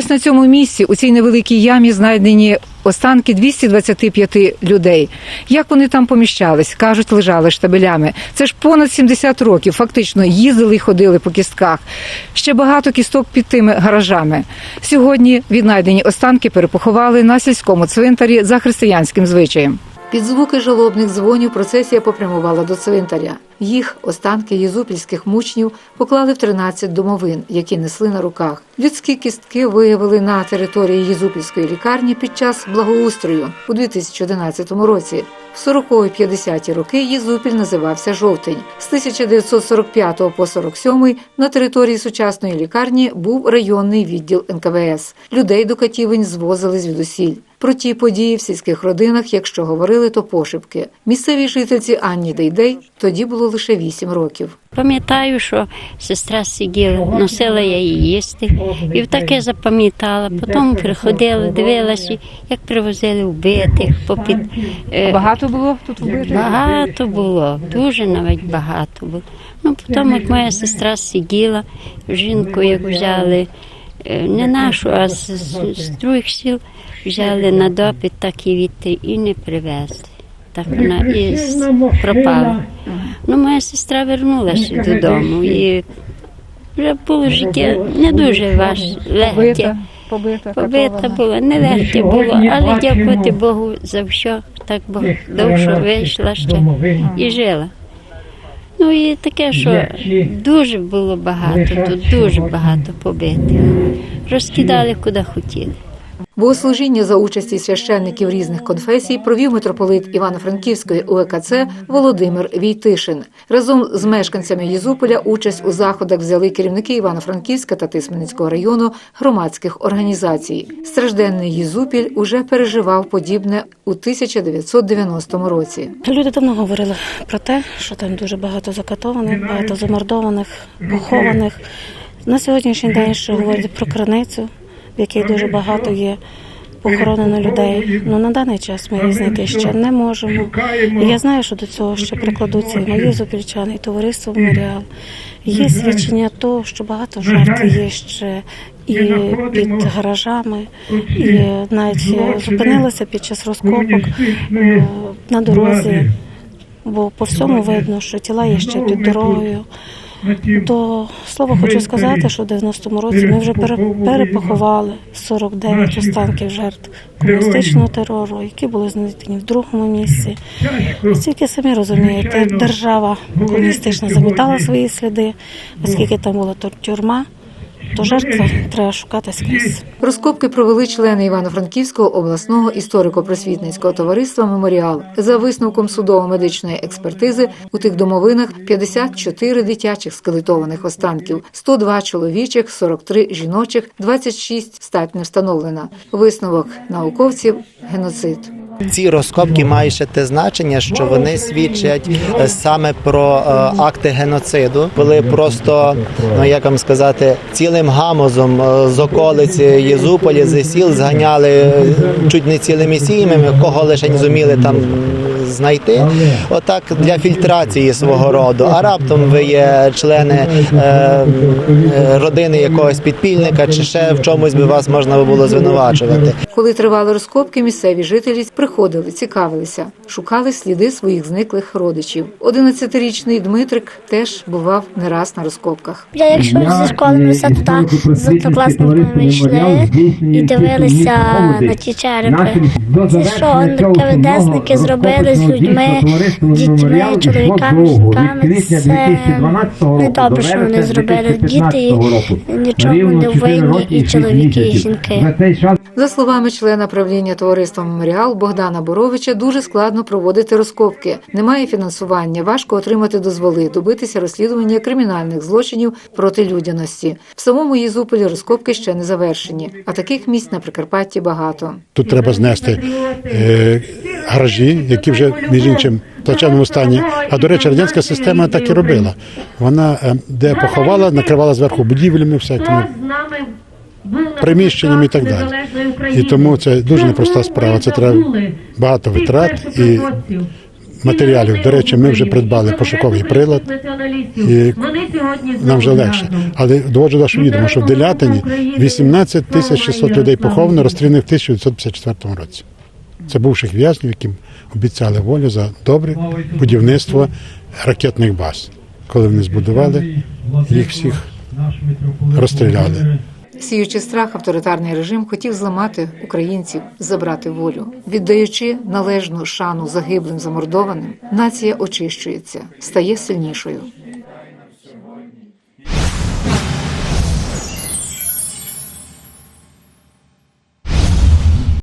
Ось на цьому місці, у цій невеликій ямі, знайдені останки 225 людей. Як вони там поміщались? Кажуть, лежали штабелями. Це ж понад 70 років. Фактично їздили і ходили по кістках. Ще багато кісток під тими гаражами. Сьогодні віднайдені останки перепоховали на сільському цвинтарі за християнським звичаєм. Під звуки жалобних дзвонів процесія попрямувала до цвинтаря. Їх останки єзупільських мучнів поклали в 13 домовин, які несли на руках. Людські кістки виявили на території Єзупільської лікарні під час благоустрою у 2011 році. В 40-50-ті роки Єзупіль називався Жовтень. З 1945 по 47 на території сучасної лікарні був районний відділ НКВС. Людей до Катівень звозили звідусіль. Про ті події в сільських родинах, якщо говорили, то пошепки. Місцевій жительці Анні Дейдей тоді було лише 8 років. Пам'ятаю, що сестра сиділа, носила я її їсти, і таке запам'ятала. Потім приходила, дивилася, як привозили вбитих, попід е, Багато було тут вбитих? багато було, дуже навіть багато було. Ну потім, як моя сестра сиділа, жінку, як взяли е, не нашу, а з, з, з других сіл взяли на допит, так і відти і не привезли. Так вона і пропала. Ну, моя сестра вернулася додому і вже було життя не дуже важ, легке. Побита, Побита була, не легке було, але дякувати Богу за все, так Бог довше вийшла ще і жила. Ну і таке, що дуже було багато, тут дуже багато побитих. Розкидали куди хотіли. Богослужіння за участі священників різних конфесій провів митрополит Івано-Франківської УЕКЦ Володимир Війтишин. Разом з мешканцями Єзуполя участь у заходах взяли керівники Івано-Франківська та Тисменницького району громадських організацій. Стражденний Єзупіль уже переживав подібне у 1990 році. Люди давно говорили про те, що там дуже багато закатованих, багато замордованих, похованих. На сьогоднішній день ще говорять про криницю, в якій дуже багато є похоронено людей. Ну на даний час ми її знайти ще не можемо. І я знаю, що до цього ще прикладуться і мої зупільчани, і товариство Меморіал. Є свідчення того, що багато жертв є ще і під гаражами, і навіть зупинилися під час розкопок е, на дорозі, бо по всьому видно, що тіла є ще під дорогою. До слова хочу сказати, що в 90-му році ми вже перепоховали 49 останків жертв комуністичного терору, які були знайдені в другому місці. Оскільки самі розумієте, держава комуністична замітала свої сліди, оскільки там була тюрма, то жертви треба шукати скрізь. Розкопки провели члени Івано-Франківського обласного історико-просвітницького товариства Меморіал. За висновком судово-медичної експертизи у тих домовинах 54 дитячих скелетованих останків, 102 чоловічих, 43 жіночих, 26 стать не встановлена. Висновок науковців геноцид. Ці розкопки мають ще те значення, що вони свідчать е, саме про е, акти геноциду, коли просто, ну як вам сказати, цілим гамозом е, з околиці Єзуполя, з сіл зганяли чуть не цілими сім'ями, кого лише не зуміли там знайти. Отак для фільтрації свого роду. А раптом ви є члени е, е, родини якогось підпільника, чи ще в чомусь би вас можна було звинувачувати. Коли тривали розкопки, місцеві жителі приходили, цікавилися, шукали сліди своїх зниклих родичів. 11-річний Дмитрик теж бував не раз на розкопках. Я якщо зі школи ми все туди з однокласниками йшли і дивилися на ті черепи. Це що НКВДсники зробили з людьми, дітьми, чоловіками, жінками. Це не добре, що вони зробили. Діти нічого не винні, і чоловіки, і жінки. За словами члена правління товариства Меморіал Богдана Боровича, дуже складно проводити розкопки. Немає фінансування, важко отримати дозволи, добитися розслідування кримінальних злочинів проти людяності. В самому Єзуполі розкопки ще не завершені, а таких місць на Прикарпатті багато. Тут треба знести е, гаражі, які вже між іншим в плачевному стані. А до речі, радянська система так і робила. Вона е, де поховала, накривала зверху будівлями, всякими приміщеннями і так далі. І тому це дуже непроста справа. Це треба багато витрат і матеріалів. До речі, ми вже придбали пошуковий прилад, і нам вже легше. Але доводжу до вашого відома, що в Делятині 18 тисяч 600 людей поховано, розстріляних в 1954 році. Це бувших в'язнів, яким обіцяли волю за добре будівництво ракетних баз. Коли вони збудували, їх всіх розстріляли. Сіючи страх, авторитарний режим хотів зламати українців, забрати волю. Віддаючи належну шану загиблим замордованим, нація очищується, стає сильнішою.